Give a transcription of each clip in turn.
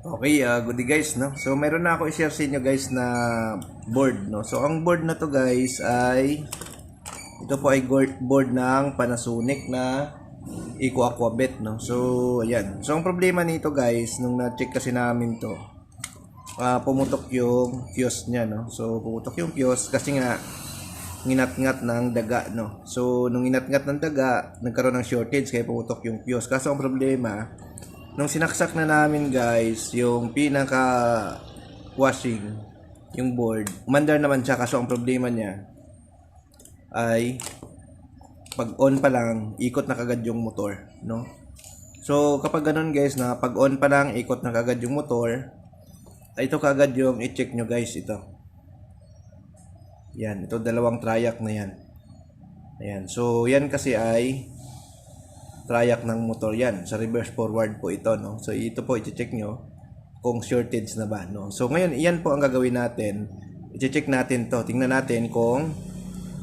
Okay, uh, good guys, no? So, meron na ako i-share sa inyo guys na board, no? So, ang board na to guys ay ito po ay board ng Panasonic na Eco Aquabet, no? So, ayan. So, ang problema nito guys, nung na-check kasi namin to, ah, pumutok yung fuse niya, no? So, pumutok yung fuse kasi nga nginat-ngat ng daga, no? So, nung nginat-ngat ng daga, nagkaroon ng shortage kaya pumutok yung fuse. Kaso ang problema, nung sinaksak na namin guys, yung pinaka washing, yung board, mandar naman siya kaso ang problema niya ay pag on pa lang, ikot na kagad yung motor, no? So, kapag ganun guys na pag on pa lang, ikot na kagad yung motor, ito kagad yung i-check nyo guys, ito. Yan, ito dalawang triac na yan. Ayan, so yan kasi ay triac ng motor yan. Sa reverse forward po ito, no? So ito po, i-check nyo kung shortage na ba, no? So ngayon, iyan po ang gagawin natin. I-check natin to. Tingnan natin kung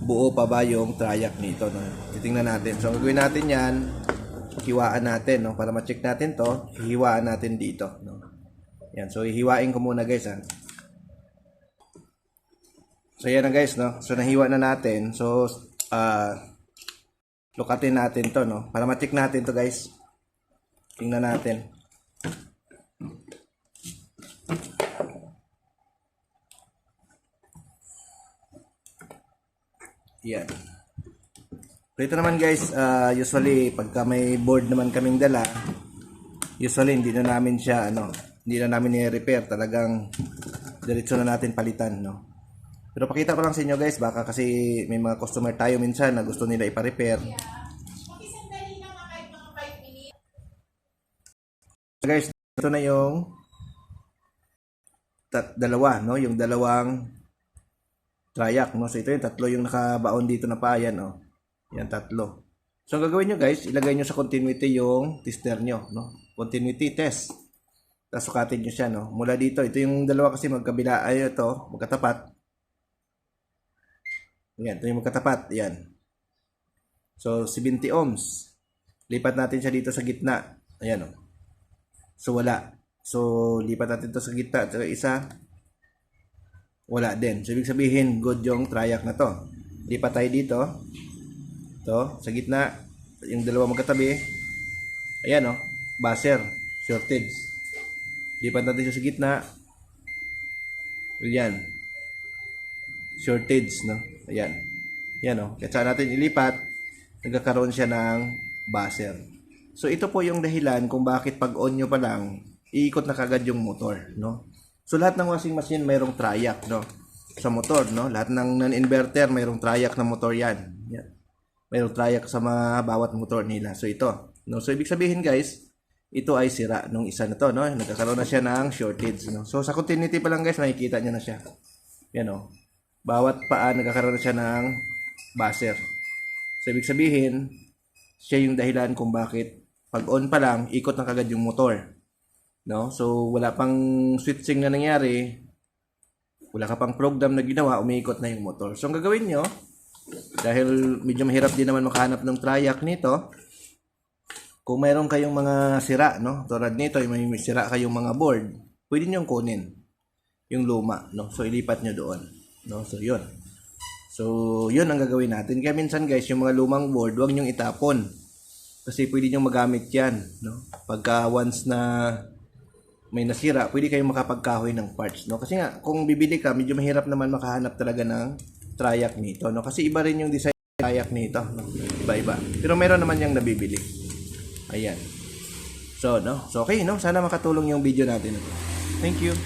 buo pa ba yung triac nito, no? Titingnan natin. So ang gagawin natin yan, hiwaan natin, no? Para ma-check natin to, hiwaan natin dito, no? Yan, so hihiwain ko muna guys, ha? So yan na guys, no? So nahiwa na natin. So, ah, lukatin natin to, no? Para ma-check natin to guys. Tingnan natin. Yan. So ito naman guys, ah, usually pagka may board naman kaming dala, usually hindi na namin siya ano, hindi na namin ni-repair, talagang diretso na natin palitan, no. Pero pakita ko lang sa inyo guys, baka kasi may mga customer tayo minsan na gusto nila ipa-repair. Guys, ito na yung tat, dalawa, no? Yung dalawang triac, no? So ito yung tatlo yung nakabaon dito na pa, yan, oh. Yan, tatlo. So ang gagawin nyo guys, ilagay nyo sa continuity yung tester nyo, no? Continuity test. Tapos sukatin nyo siya, no? Mula dito, ito yung dalawa kasi magkabila, ay ito, magkatapat. Yan, ito yung magkatapat. Yan. So, 70 ohms. Lipat natin siya dito sa gitna. Ayan, o. So, wala. So, lipat natin to sa gitna. At isa, wala din. So, ibig sabihin, good yung triac na to. Lipat tayo dito. To, sa gitna. Yung dalawa magkatabi. Ayan, o. Buzzer. Shortage. Lipat natin siya sa gitna. Yan shortage, no? Ayan. Yan, oh. Kaya saan natin ilipat, nagkakaroon siya ng buzzer. So, ito po yung dahilan kung bakit pag on nyo pa lang, iikot na kagad yung motor, no? So, lahat ng washing machine mayroong triac, no? Sa motor, no? Lahat ng non-inverter mayroong triac na motor yan. yan. Mayroong triac sa mga bawat motor nila. So, ito. No? So, ibig sabihin, guys, ito ay sira nung isa na to, no? Nagkakaroon na siya ng shortage, no? So, sa continuity pa lang, guys, makikita nyo na siya. Yan, oh bawat paa nagkakaroon na siya ng buzzer. So, ibig sabihin, siya yung dahilan kung bakit pag on pa lang, ikot na kagad yung motor. No? So, wala pang switching na nangyari, wala ka pang program na ginawa, umiikot na yung motor. So, ang gagawin nyo, dahil medyo mahirap din naman makahanap ng triac nito, kung mayroon kayong mga sira, no? Tulad nito, may sira kayong mga board, pwede nyo kunin yung luma, no? So, ilipat nyo doon. No? So, yun. So, yun ang gagawin natin. Kaya minsan guys, yung mga lumang board, huwag nyong itapon. Kasi pwede nyong magamit yan. No? Pagka once na may nasira, pwede kayong makapagkahoy ng parts. No? Kasi nga, kung bibili ka, medyo mahirap naman makahanap talaga ng triac nito. No? Kasi iba rin yung design ng triac nito. No? Iba-iba. Pero meron naman yung nabibili. Ayan. So, no? So, okay, no? Sana makatulong yung video natin. Thank you.